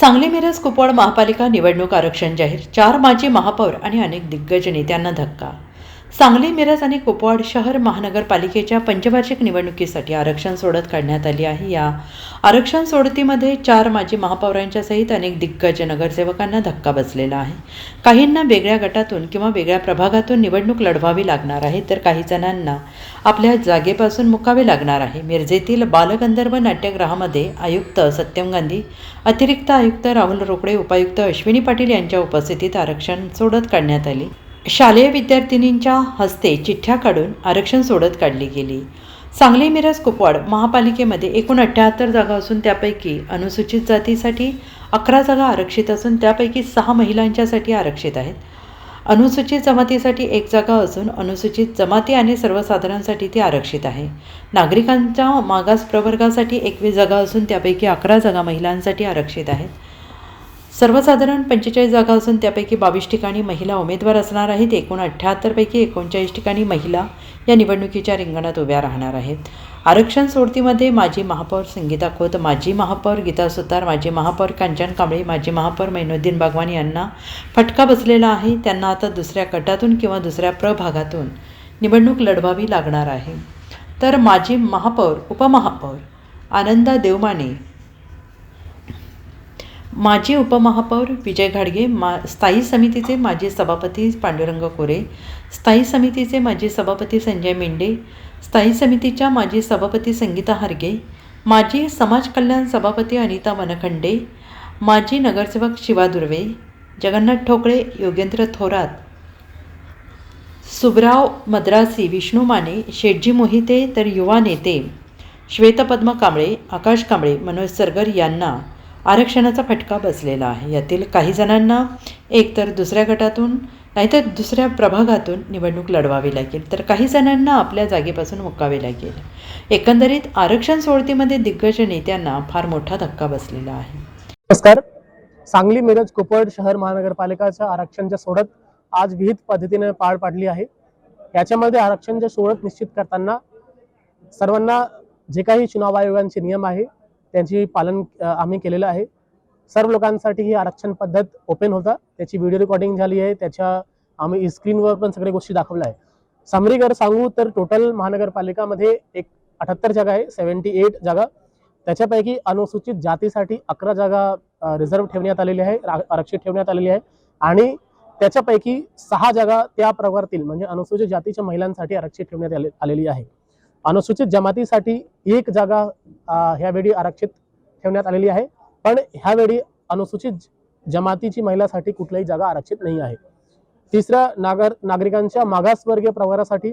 सांगली मिरज कुपवाड महापालिका निवडणूक आरक्षण जाहीर चार माजी महापौर आणि अनेक दिग्गज नेत्यांना धक्का सांगली मिरज आणि कुपवाड शहर महानगरपालिकेच्या पंचवार्षिक निवडणुकीसाठी आरक्षण सोडत काढण्यात आली आहे. या आरक्षण सोडतीमध्ये चार माजी महापौरांच्या सहित अनेक दिग्गज नगरसेवकांना धक्का बसलेला आहे. काहींना वेगळ्या गटातून किंवा वेगळ्या प्रभागातून निवडणूक लढवावी लागणार आहे तर काही जणांना आपल्या जागेपासून मुकावे लागणार आहे. मिरजेतील बालगंधर्व नाट्यगृहामध्ये आयुक्त सत्यम गांधी अतिरिक्त आयुक्त राहुल रोकडे उपायुक्त अश्विनी पाटील यांच्या उपस्थितीत आरक्षण सोडत काढण्यात आली. शालेय विद्यार्थिनींच्या हस्ते चिठ्ठ्या काढून आरक्षण सोडत काढली गेली. सांगली मिरज कुपवाड महापालिकेमध्ये एकूण अठ्ठ्याहत्तर जागा असून त्यापैकी अनुसूचित जातीसाठी अकरा जागा आरक्षित असून त्यापैकी सहा महिलांच्यासाठी आरक्षित आहेत. अनुसूचित जमातीसाठी एक जागा असून अनुसूचित जमाती आणि सर्वसाधारणसाठी ती आरक्षित आहे. नागरिकांच्या मागास प्रवर्गासाठी एकवीस जागा असून त्यापैकी अकरा जागा महिलांसाठी आरक्षित आहेत. सर्वसाधारण पंचेचाळीस जागा असून त्यापैकी बावीस ठिकाणी महिला उमेदवार असणार आहेत. एकूण अठ्ठ्याहत्तरपैकी एकोणचाळीस ठिकाणी महिला या निवडणुकीच्या रिंगणात उभ्या राहणार आहेत. आरक्षण सोडतीमध्ये माजी महापौर संगीता खोत माजी महापौर गीता सुतार माजी महापौर कांचन कांबळे माजी महापौर मैनुद्दीन बागवान यांना फटका बसलेला आहे. त्यांना आता दुसऱ्या गटातून किंवा दुसऱ्या प्रभागातून निवडणूक लढवावी लागणार आहे. तर माजी महापौर उपमहापौर आनंदा देवमाने माजी उपमहापौर विजय घाडगे मा स्थायी समितीचे माजी सभापती पांडुरंग कोरे स्थायी समितीचे माजी सभापती संजय मेंढे स्थायी समितीच्या माजी सभापती संगीता हारगे माजी समाज कल्याण सभापती अनिता वनखंडे माजी नगरसेवक शिवा दुर्वे जगन्नाथ ठोकळे योगेंद्र थोरात सुबराव मद्रासी विष्णू माने शेटजी मोहिते तर युवा नेते श्वेतपद्म कांबळे आकाश कांबळे मनोज सरगर यांना आरक्षणाचा फटका बसलेला आहे. यातील काही जणांना एकतर दुसऱ्या गटातून नाहीतर दुसऱ्या प्रभागातून निवडणूक लढवावी लागेल. तर काही जणांना आपल्या जागेपासून मुकावे लागेल एकंदरीत आरक्षण सोडतीमध्ये दिग्गज नेत्यांना फार मोठा धक्का बसलेला आहे. नमस्कार. सांगली मिरज कोपड शहर महानगरपालिकाच्या आरक्षणच्या सोडत आज विहित पद्धतीने पार पाडली आहे. याच्यामध्ये आरक्षणच्या सोडत निश्चित करताना सर्वांना जे काही चुनाव आयोगांचे नियम आहे त्यांची पालन आम्ही केलेलं आहे. सर्व लोकांसाठी ही आरक्षण पद्धत ओपन होता. त्याची व्हिडिओ रेकॉर्डिंग झाली आहे. त्याच्या आम्ही स्क्रीनवर पण सगळ्या गोष्टी दाखवल्या आहे. समरीकर सांगू तर टोटल महानगरपालिकामध्ये एक अठ्याहत्तर जागा आहे सेवन्टी एट जागा. त्याच्यापैकी अनुसूचित जातीसाठी अकरा जागा रिझर्व ठेवण्यात आलेली आहे रा- आरक्षित ठेवण्यात आलेली आहे. आणि त्याच्यापैकी सहा जागा त्या प्रवर्गातील म्हणजे अनुसूचित जातीच्या महिलांसाठी आरक्षित ठेवण्यात आले- आलेली आहे. अनुसूचित जमातीसाठी एक जागा ह्यावेळी आरक्षित ठेवण्यात आलेली आहे. पण ह्यावेळी अनुसूचित जमातीची महिलासाठी कुठल्याही जागा आरक्षित नाही आहे. तिसरा नागर नागरिकांच्या मागासवर्गीय प्रवारासाठी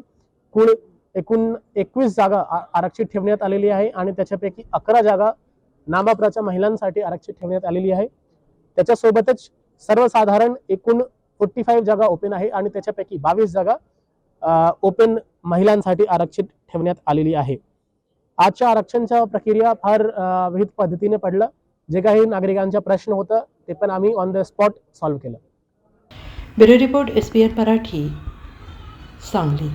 कुल एकूण एकवीस जागा आरक्षित ठेवण्यात आलेली आहे आणि त्याच्यापैकी अकरा जागा नामाप्राच्या महिलांसाठी आरक्षित ठेवण्यात आलेली आहे. त्याच्यासोबतच सर्वसाधारण एकूण फोर्टी फाईव्ह जागा ओपन आहे आणि त्याच्यापैकी बावीस जागा ओपन महिलांसाठी आरक्षित ठेवण्यात आलेली आहे. आजच्या आरक्षणच्या प्रक्रिया फार विविध पद्धतीने पडलं. जे काही नागरिकांचा प्रश्न होतं ते पण आम्ही ऑन द स्पॉट सॉल्व्ह केलं. Bureau report S P N Marathi Sangli.